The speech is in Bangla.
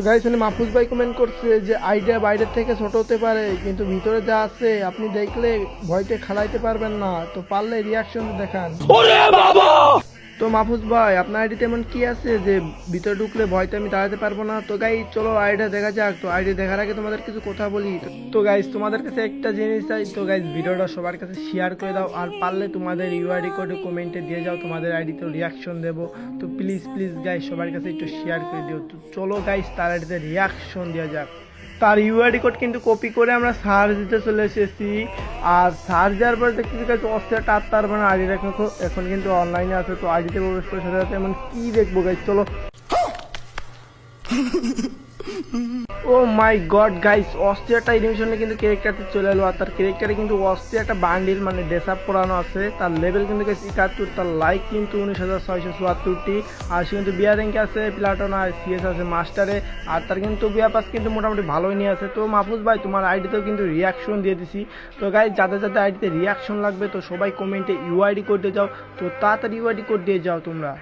তো গাইস মানে মাহফুজ ভাই কমেন্ট করছে যে আইডিয়া বাইরের থেকে ছোট হতে পারে, কিন্তু ভিতরে যা আছে আপনি দেখলে ভয়কে খালাইতে পারবেন না। তো পারলে রিয়াকশন দেখান। তো মাহফুজ ভাই, আপনার আইডিতে এমন কি আছে যে ভিতরে ঢুকলে ভয়তে আমি দাঁড়াতে পারব না? তো গাই চলো আইডিয়া দেখা যাক। তো আইডি দেখার আগে তোমাদের কিছু কথা বলি। তো- তো গাইস তোমাদের কাছে একটা জিনিস চাই। তো গাইস ভিডিওটা সবার কাছে শেয়ার করে দাও। আর পারলে তোমাদের ইউআইডি কোডে কমেন্টে দিয়ে যাও। তোমাদের আইডিতে রিয়াকশন দেবো। তো প্লিজ প্লিজ গাইস সবার কাছে একটু শেয়ার করে দিও। তো চলো গাইস তার আইডিতে রিয়াকশন দেওয়া যাক। তার ইউআইডি কোড কিন্তু কপি করে আমরা সার্চ দিতে চলে এসেছি। আর সার্চ দেওয়ার পরে দেখতে গাইস অস্ট্রিয়াটা আর তার মানে আইডি এখন এখন কিন্তু অনলাইনে আছে। তো আইডিতে প্রবেশ করে সাথে সাথে এমন কী দেখব গাছ চলো ও মাই গড গাইস অস্ট্রিয়াটা এনিমেশনে কিন্তু ক্যারেক্টারতে চলে এলো, আর তার ক্যারেক্টারে কিন্তু অস্ট্রিয়া একটা বান্ডিল মানে ড্রেস আপ করানো আছে। তার লেভেল কিন্তু গেছে একাত্তর, তার লাইক কিন্তু উনিশ হাজার ছয়শো চুয়াত্তরটি। আর সে কিন্তু বিয়ার র্যাঙ্কে আছে, প্লাটন আর সিএস আছে মাস্টারে। আর তার কিন্তু বিয়া পাস কিন্তু মোটামুটি ভালোই নিয়ে আছে। তো মাহফুজ ভাই, তোমার আইডিতেও কিন্তু রিয়াকশন দিয়ে দিছি। তো গাইস যাদের যাদের আইডিতে রিয়াকশন লাগবে, তো সবাই কমেন্টে ইউআইডি কোড দিয়ে যাও। তো তাড়াতাড়ি ইউআইডি কোড দিয়ে যাও তোমরা।